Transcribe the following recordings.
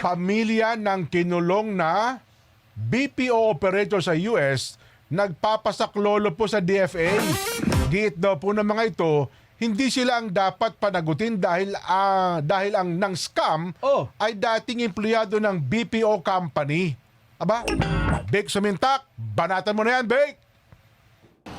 pamilya ng kinulong na BPO operator sa US nagpapasaklolo po sa DFA. Giit daw po ng mga ito, hindi sila ang dapat panagutin dahil ah, dahil ang ng scam Oh. ay dating empleyado ng BPO company. Aba, Bake Sumintak, banatan mo na yan, Bake!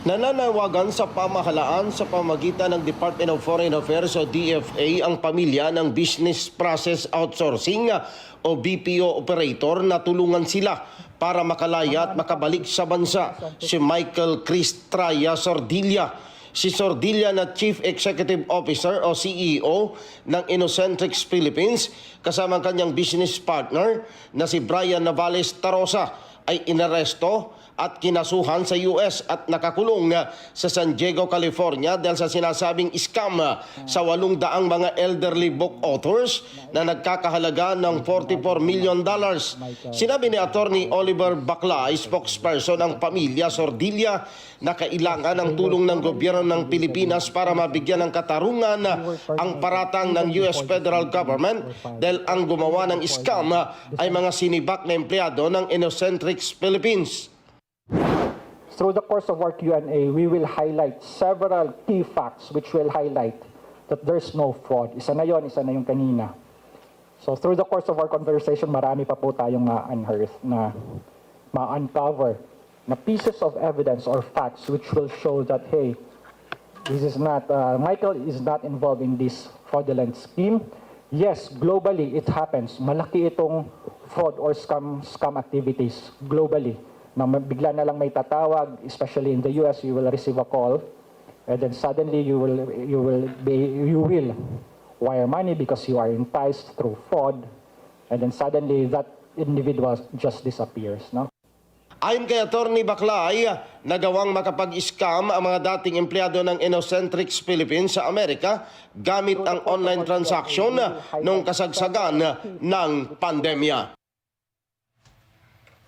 Nananawagan sa pamahalaan sa pamagitan ng Department of Foreign Affairs o DFA ang pamilya ng Business Process Outsourcing o BPO operator na tulungan sila para makalaya at makabalik sa bansa si Michael Cristraya Sordilla. Si Sordilla na Chief Executive Officer o CEO ng Innocentrics Philippines kasama ang kanyang business partner na si Brian Navales Tarosa ay inaresto at kinasuhan sa US at nakakulong uh, sa San Diego, California dahil sa sinasabing scam uh, sa walong daang mga elderly book authors na nagkakahalaga ng 44 million dollars. Sinabi ni Attorney Oliver Bakla, spokesperson ng pamilya Sordilla, na kailangan ng tulong ng gobyerno ng Pilipinas para mabigyan ng katarungan uh, ang paratang ng US federal government dahil ang gumawa ng scam ay mga sinibak na empleyado ng Innocentrics Philippines. Through the course of our Q&A, we will highlight several key facts which will highlight that there's no fraud. Isa na yon, isa na yung kanina. So through the course of our conversation, marami pa po tayong ma-unearth na ma-uncover na pieces of evidence or facts which will show that, hey, this is not, uh, Michael is not involved in this fraudulent scheme. Yes, globally it happens. Malaki itong fraud or scam scam activities globally. Na bigla na lang may tatawag, especially in the US, you will receive a call, and then suddenly you will you will be you will wire money because you are enticed through fraud, and then suddenly that individual just disappears. No? Ayon kay Attorney Baklay, nagawang makapag-scam ang mga dating empleyado ng Innocentrics Philippines sa Amerika gamit ang online transaction noong kasagsagan ng pandemya.